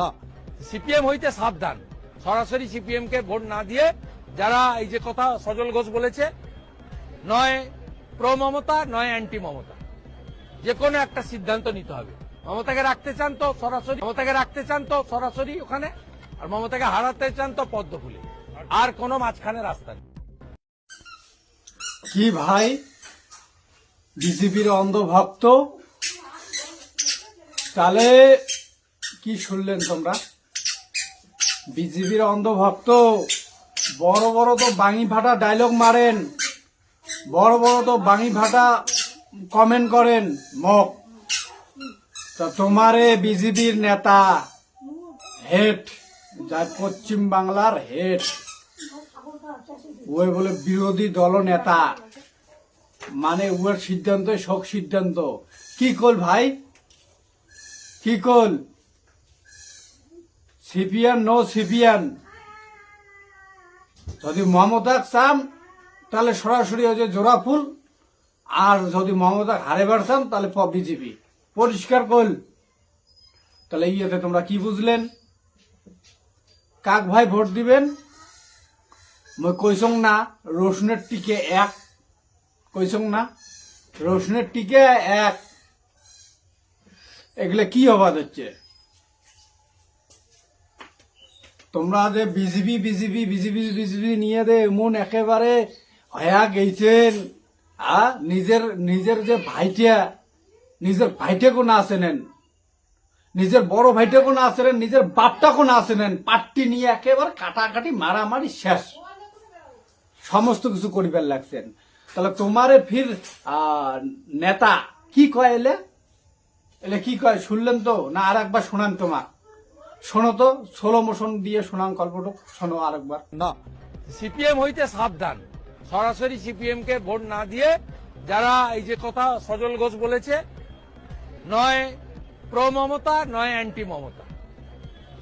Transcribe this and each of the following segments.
না। সিপিএম হইতে সাবধান। সরাসরি সিপিএম কে ভোট না দিয়ে যারা এই যে কথা সজল ঘোষ বলেছে নয় প্রো মমতা নয় অ্যান্টি মমতা। যে কোনো একটা সিদ্ধান্ত নিতে হবে। মমতাকে রাখতে চান তো সরাসরি মমতাকে রাখতে চান তো সরাসরি ওখানে আর মমতাকে হারাতে চান তো পদ্ম ফুলে। আর কোনো মাঝখানে রাস্তা নেই। কি ভাই? বিজেপির অন্ধভক্ত? তাহলে কি শুনলেন তোমরা? বিজেপির অন্ধভক্ত, বড় বড় তো বাঙি ফাটা ডায়লগ মারেন, বড় বড় তো বাঙি ফাটা কমেন্ট করেন মক তা তোমারে বিজেপির নেতা হেড যার পশ্চিম বাংলার হেড ওই বলে বিরোধী দল নেতা মানে ওর সিদ্ধান্ত শোক সিদ্ধান্ত। কি কল ভাই? কি কল? সিপিএন নো সিপিএন যদি মমতা চান তাহলে সরাসরি হচ্ছে জোড়া ফুল। আর যদি মমতা হারে চান তাহলে বিজেপি। পরিষ্কার কল। তাহলে ইয়েতে তোমরা কি বুঝলেন? কাক ভাই ভোট দিবেন? মই কইসং না রসুনের টিকে এক। কইসং না রসুনের টিকে এক। এগুলো কি হবাদ হচ্ছে? তোমরা যে বিজিবি বিজিবি বিজিবি বিজিবি নিয়ে দে এমন একেবারে হয়া গেছেন আ? নিজের নিজের যে ভাইটিয়া, নিজের ভাইটাকে না আসেনেন নিজের বড় ভাইটাকে না আসেনেন নিজের বাপটাকে না আসেনেন পাট্টি নিয়ে একেবারে কাটাকাটি মারামারি শেষ। সমস্ত কিছু করিবার লাগছেন। তাহলে তোমারে ফির নেতা কি কয় এলে? এলে কি কয়? শুনলেন তো? না আর একবার শোনান তোমার। শোনো তো ষোলো মোশন দিয়ে শোনান গল্পটুক শোনো আর একবার না। সিপিএম হইতে সাবধান। সরাসরি সিপিএম কে ভোট না দিয়ে যারা এই যে কথা সজল ঘোষ বলেছে নয় প্রো মমতা নয় অ্যান্টি মমতা।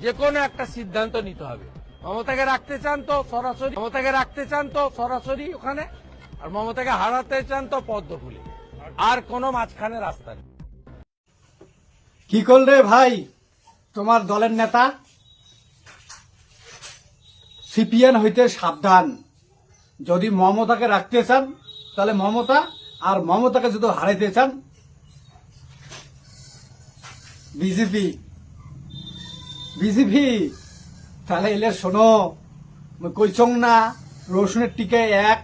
যে কোনো একটা সিদ্ধান্ত নিতে হবে। মমতাকে রাখতে চান তো সরাসরি মমতাকে রাখতে চান তো সরাসরি ওখানে আর মমতাকে হারাতে চান তো পদ্ম ফুলে। আর কোনো মাঝখানে রাস্তা নেই। কি করলে ভাই? তোমার দলের নেতা সিপিএন হইতে সাবধান। যদি মমতাকে রাখতে চান, তাহলে মমতা, আর মমতাকে যদি হারাইতে চান, বিজেপি। বিজেপি, তাহলে এলে শোনো কইছং না, রসুনের টিকে এক।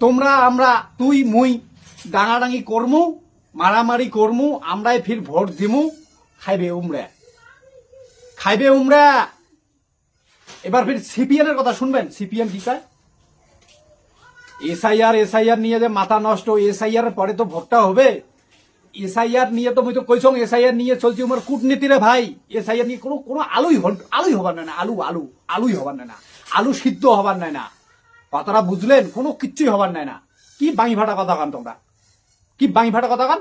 তোমরা, আমরা, তুই, মুই, ডাঙাডাঙি করমু, মারামারি করমু, আমরাই ফির ভোট দিমু। খাইবে উমরা। খাইবে উমরা। এবার ফির সিপিএন এর কথা শুনবেন। সিপিএন কি কয়? এসআইআর এসআইআর নিয়ে যে মাথা নষ্ট, এসআইআর পরে তো ভোটটা হবে। এসআইআর নিয়ে তো মুই তো কইছং, এসআইআর নিয়ে চলছি উমার কূটনীতি রে ভাই। এসআইআর নিয়ে কোনো কোনো আলুই আলুই হবার না। আলু আলু, আলুই হবার না। আলু সিদ্ধ হবার নাই না। কথাটা বুঝলেন? কোনো কিচ্ছুই হবার নাই না। কি বাঙি ফাটা কথা কান তোমরা? কি বাঙি ফাটা কথা কান?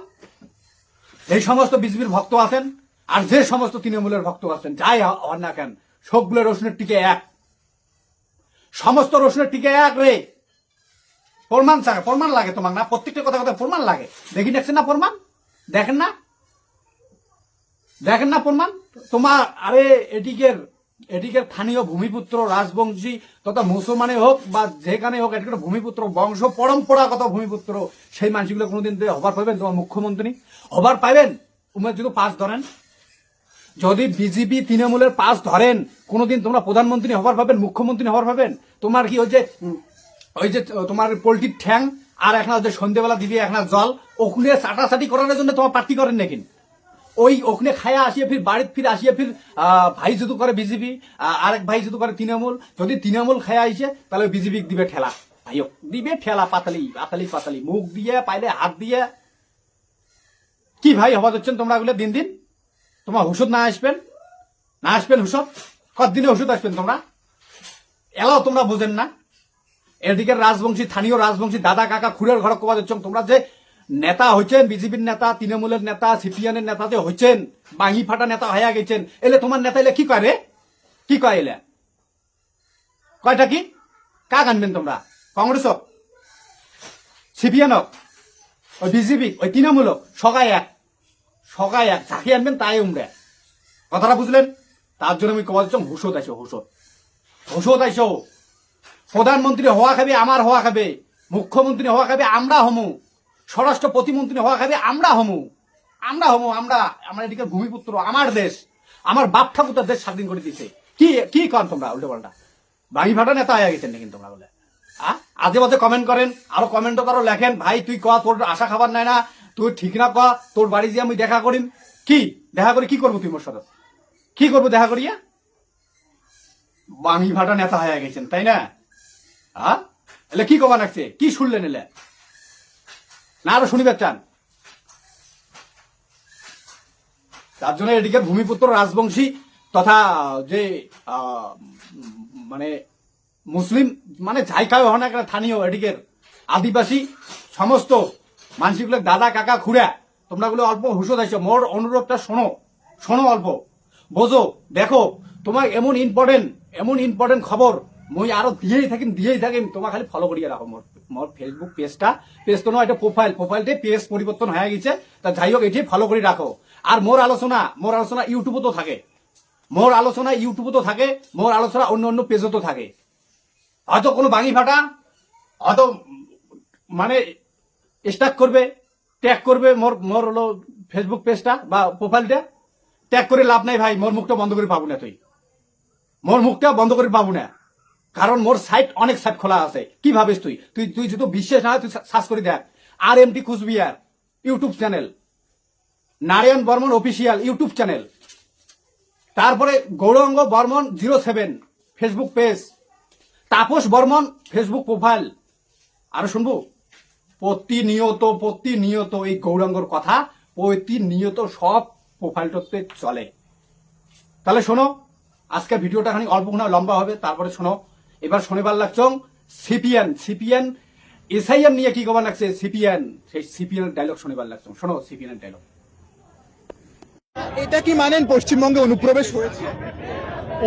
এই সমস্ত বিজেপির ভক্ত আছেন। আর যে সমস্ত তৃণমূলের ভক্ত আছেন, যাই হন না কেন, সবগুলো রসুনের টিকে এক। সমস্ত রসুনের টিকে এক রে। প্রমাণ চাগে প্রমাণ লাগে তোমার না? প্রত্যেকটা কথা কথা প্রমাণ লাগে। দেখি দেখছেন না প্রমাণ? দেখেন না? দেখেন না প্রমাণ? তোমার, আরে এটিকের এটিকের স্থানীয় ভূমিপুত্র, রাজবংশী, তথা মুসলমানে হোক বা যেখানে হোক এটিকের ভূমিপুত্র, বংশ পরম্পরাগত ভূমিপুত্র, সেই মানুষগুলো কোনোদিন হবার পাবেন তোমার মুখ্যমন্ত্রী হবার পাবেন উমের যদি পাস ধরেন যদি বিজেপি তৃণমূলের পাস ধরেন, কোনোদিন তোমরা প্রধানমন্ত্রী হবার পাবেন মুখ্যমন্ত্রী হবার পাবেন তোমার কি ওই যে ওই যে তোমার পোলট্রির ঠ্যাং আর এখন যে সন্ধ্যেবেলা দিবি এখন জল, ওখানে চাটাচাটি করানোর জন্য তোমার পার্টি করেন নাকি? ওই ওখানে খায়া আসিয়া ফির, বাড়িত ফির আসিয়া ফির ভাই যদি করে বিজেপি আরেক ভাই যদি করে তৃণমূল, যদি তৃণমূল খায়া আইসে, তাহলে বিজেপি দিবে ঠেলা। ভাইও দিবে ঠেলা পাতালি পাতালি পাতালি, মুখ দিয়ে পাইলে হাত দিয়ে। কি ভাই, হবা যাচ্ছেন তোমরা দিন দিন? তোমার হুসুদ না আসবেন? না আসবেন হুসুদ কতদিনে হুসুদ আসবেন তোমরা? এলাও তোমরা বুঝেন না। এদিকে রাজবংশী, স্থানীয় রাজবংশী, দাদা, কাকা খুরের ঘর কবা যাচ্ছ তোমরা যে নেতা হয়েছেন বিজেপির নেতা, তৃণমূলের নেতা সিপিএনের নেতা যে হয়েছেন বাঙি ফাটা নেতা হয়ে গেছেন, এলে তোমার নেতা এলে কি কয় রে? কি কয় এলে? কয়টা কি? কাক আনবেন তোমরা? কংগ্রেস হোক সিপিএন হোক ওই বিজেপি? ওই তৃণমূল হোক সগাই এক। সগাই এক যাকে আনবেন তাই উমরে। কথাটা বুঝলেন? তার জন্য আমি কবা দিচ্ছ হুসত আইসো হুসত হুসত প্রধানমন্ত্রী হওয়া খাবে, আমার হওয়া খাবে। মুখ্যমন্ত্রী হওয়া খাবে, আমরা হমু। স্বরাষ্ট্র প্রতিমন্ত্রী হওয়া খাবে, আমরা হমু। আমরা হমু, আমরা, আমার এদিকে ভূমিপুত্র, আমার দেশ। আমার বাপ ঠাকুরটার দেশ স্বাধীন করে দিছে কি কি কর তোমরা উল্টো পাল্টা বাঙি ফাটা নেতা হয়ে গেছেন কিন্তু তোমরা বলে? আজে বাজে কমেন্ট করেন, আরও কমেন্টও করো, লেখেন, ভাই, তুই ক তোর আশা খাবার নাই না, তুই ঠিক না ক তোর বাড়ি যে আমি দেখা করিম। কি? দেখা করে কি করব তুই মোর সাথে? কি করব দেখা করিয়া? বাঙি ভাটা নেতা হয়ে গেছেন, তাই না? হ্যাঁ এলে কি কবা লাগছে কি শুনলেন এলে? না আরও শুনিবে চান। তার জন্য এদিকে ভূমিপুত্র রাজবংশী তথা যে মানে মুসলিম মানে যাই খাওয়া হয় না স্থানীয় এদিকের আদিবাসী সমস্ত মানসিকগুলো দাদা, কাকা, খুড়া, তোমরা গুলো অল্প হুশো দিয়েছ মোর অনুরোধটা শোনো শোনো অল্প। বোঝো, দেখো তোমার এমন ইম্পর্টেন্ট এমন ইম্পর্টেন্ট খবর, মই আরও দিয়েই থাকিম দিয়েই থাকিম তোমার খালি ফলো করিয়ে রাখো। মোর মোর ফেসবুক পেজটা পেজ তো নয়, এটা প্রোফাইল প্রোফাইলতে পেজ পরিবর্তন হয়ে গেছে, তা যাই হোক, এটি ফলো করে রাখো। আর মোর আলোচনা মোর আলোচনা ইউটিউবে তো থাকে। মোর আলোচনা ইউটিউবে তো থাকে, মোর আলোচনা অন্য অন্য পেজও তো থাকে। হয়তো কোনো বাঙি ফাটা হয়তো মানে স্টার্ট করবে ট্যাগ করবে মোর মোর হলো ফেসবুক পেজটা বা প্রোফাইলটা ট্যাগ করে লাভ নাই ভাই, মোর মুখটা বন্ধ করে পাবো না তুই। মোর মুখটা বন্ধ করে পাবো না। কারণ মোর সাইট অনেক সাইট খোলা আছে। কি ভাবিস তুই? তুই তুই যদি বিশ্বাস না তুই সার্চ করে দেখ। আর M T Coochbehar YouTube channel Narayan Barman official YouTube channel তারপরে Gouranga Barman zero seven Facebook page Tapas Barman Facebook profile আরও শুনব? প্রতিনিয়ত প্রতিনিয়ত এই গৌরাঙ্গর কথা, প্রতিনিয়ত সব প্রোফাইলটাতে চলে। তাহলে শোনো আজকে ভিডিওটা খানি অল্প লম্বা হবে, তারপরে শোনো। এবার শনিবার লাগছ সিপিএন। সিপিএন এসআইএন নিয়ে কি কবার লাগছে? সিপিএন। সেই সিপিএন ডায়লগ শনিবার লাগছ শোনো সিপিএন ডায়লগ এটা কি মানেন পশ্চিমবঙ্গে অনুপ্রবেশ হয়েছে?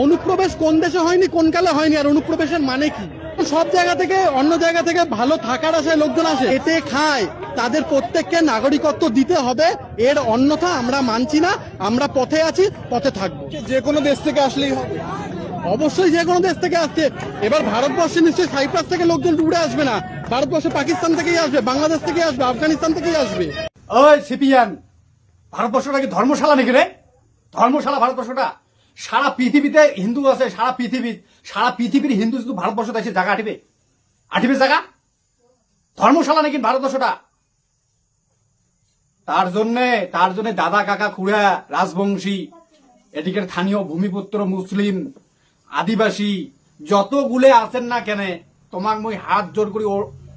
অনুপ্রবেশ কোন দেশে হয়নি কোন কালে হয়নি আর অনুপ্রবেশের মানে কি? সব জায়গা থেকে অন্য জায়গা থেকে ভালো থাকার আশায় লোকজন আসে। এতে খায়। তাদের প্রত্যেককে নাগরিকত্ব দিতে হবে। এর অন্যথা আমরা মানছি না। আমরা পথে আছি পথে থাকব। যে কোনো দেশ থেকে আসলেই হবে। অবশ্যই যে কোনো দেশ থেকে আসছে। এবার ভারতবর্ষে নিশ্চয়ই সাইপ্রাস থেকে লোকজন উড়ে আসবে না। ভারতবর্ষে পাকিস্তান থেকেই আসবে বাংলাদেশ থেকে আসবে আফগানিস্তান থেকেই আসবে। ওই সিপিএন ভারতবর্ষটা কি ধর্মশালা নাকি রে? ধর্মশালা ভারতবর্ষটা? সারা পৃথিবীতে হিন্দু আছে, সারা পৃথিবী, সারা পৃথিবীর হিন্দু শুধু ভারতবর্ষ দেশে জায়গা আটিবে? আটিবে জায়গা? ধর্মশালা নাকি ভারতবর্ষটা? তার জন্যে, তার জন্য দাদা কাকা খুড়া, রাজবংশী এদিকে স্থানীয় ভূমিপুত্র মুসলিম, আদিবাসী, যতগুলে আছেন না কেন, তোমাক মই হাত জোর করি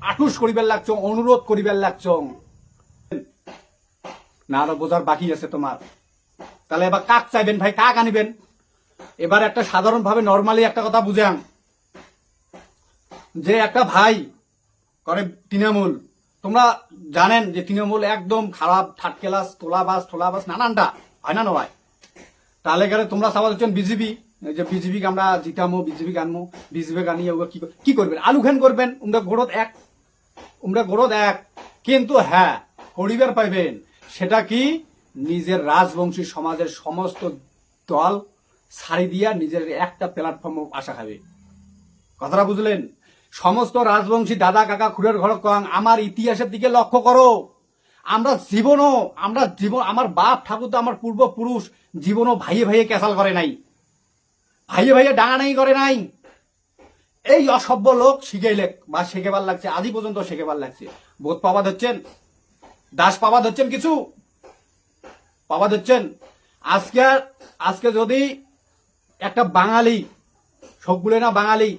আটুস করিবার লাগছ, অনুরোধ করিবার লাগছ। না আরও বোঝার বাকি আছে তোমার। তাহলে এবার কাক চাইবেন ভাই? কাক আনিবেন? এবার একটা সাধারণ ভাবে নর্মালি একটা কথা বুঝাম যে একটা ভাই করে তৃণমূল, তোমরা জানেন যে তৃণমূল একদম খারাপ থার্ড ক্লাস তোলাবাস ঠোলাবাস নানানটা, হয় না নয় তাহলে গেলে তোমরা সবাই হচ্ছেন বিজেপি যে বিজেপি আমরা জিতামো, বিজেপি আনমো বিজেপি আনিয়ে ওগুলো কি কি করবেন? আলু খান করবেন, উমরা গোড়ত এক, উমরা গোড়ত এক। কিন্তু হ্যাঁ করিবার পাইবেন, সেটা কি নিজের রাজবংশী সমাজের সমস্ত দল ছাড়ি দিয়া নিজের একটা প্ল্যাটফর্ম আশা খাবে। কথাটা বুঝলেন? সমস্ত রাজবংশী দাদা, কাকা, খুড়ের ঘর কং আমার ইতিহাসের দিকে লক্ষ্য করো। আমরা জীবনও, আমরা জীবন, আমার বাপ ঠাকুর তো আমার পূর্বপুরুষ, জীবনও ভাইয়ে ভাইয়ে ক্যাসাল করে নাই। ভাইয়ে ভাইয়ে ডাঙানাই করে নাই। এই অসভ্য লোক শিখাইলে বা শেখেবার লাগছে আদি পর্যন্ত শেখেবার লাগছে। বোধ পাওয়া ধরছেন? দাস পাওয়া ধরছেন কিছু? পাওয়া ধরছেন? আজকে আজকে যদি একটা বাঙালি সবগুলো না বাঙালি।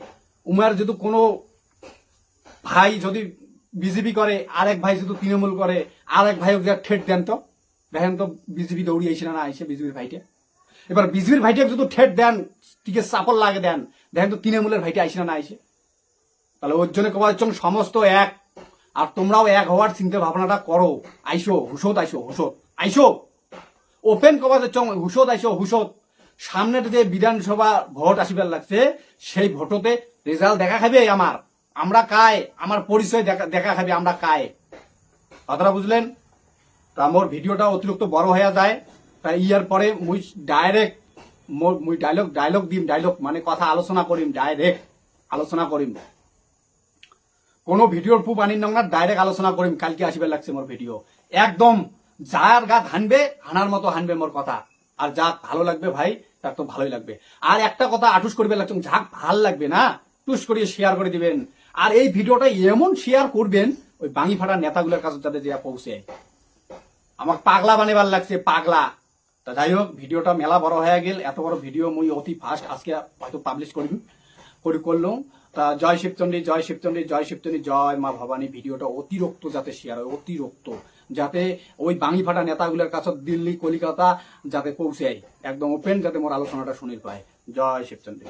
উমার যদি কোনো ভাই যদি বিজেপি করে, আরেক ভাই যদি তৃণমূল করে, আরেক ভাই ওকে ঠেট দেন তো? দেখেন তো বিজেপি দৌড়ি আইসে না আইসে বিজেপির ভাইটা। এবার বিজেপির ভাইটা যদি ঠেট দেন, টিকে চাপল লাগে দেন, দেখেন তো তৃণমূলের ভাইটা আইসে না আইসে তাহলে ওর জন্য কবার সমস্ত এক। আর তোমরাও এক হওয়ার চিন্তা ভাবনাটা করো। আইসো হুসত আইসো হুসত আইসো। ওপেন কবার হচ্ছে হুসত আইসো হুসত সামনের যে বিধানসভা ভোট আসিবার লাগছে, সেই ভোটতে রেজাল্ট দেখা খাবে আমার। আমরা কায়, আমার পরিচয় দেখা দেখা খাবে আমরা কায়। কথাটা বুঝলেন? তা মোর ভিডিওটা অতিরিক্ত বড় হয়ে যায় তাই ইয়ার পরে মুই ডাইরেক্ট মুই ডায়লগ ডায়লগ দিম ডায়লগ মানে কথা আলোচনা করিম ডাইরেক্ট আলোচনা করিম। কোনো ভিডিওর পু পানির নং না ডাইরেক্ট আলোচনা করিম, কালকে আসিবার লাগছে মোর ভিডিও। একদম যার গাত হানবে, হানার মতো হানবে মোর কথা। আর যা ভালো লাগবে ভাই তার তো ভালোই লাগবে। আর একটা কথা আটুস করবে লাগছে যাক ভালো লাগবে না, টুস করিয়ে শেয়ার করে দিবেন। আর এই ভিডিওটা এমন শেয়ার করবেন, ওই বাঙি ফাটা নেতাগুলোর কাছে যাতে যে পৌঁছে। আমার পাগলা বানাবার লাগছে, পাগলা। তা যাই হোক, ভিডিওটা মেলা বড় হয়ে গেল, এত বড় ভিডিও মুই অতি ফাস্ট আজকে হয়তো পাবলিশ করিম করি করলাম। তা জয় শিবচন্ডী জয় শিবচন্ডী জয় শিবচন্ডী, জয় মা ভবানী। ভিডিওটা অতিরিক্ত যাতে শেয়ার হয়, অতিরিক্ত। যাতে ওই বাঙি ফাটা নেতাগুলোর কাছে দিল্লি, কলিকাতা যাতে পৌঁছায় একদম ওপেন যাতে মোর আলোচনাটা শুনির পায়। জয় শিবচন্ডী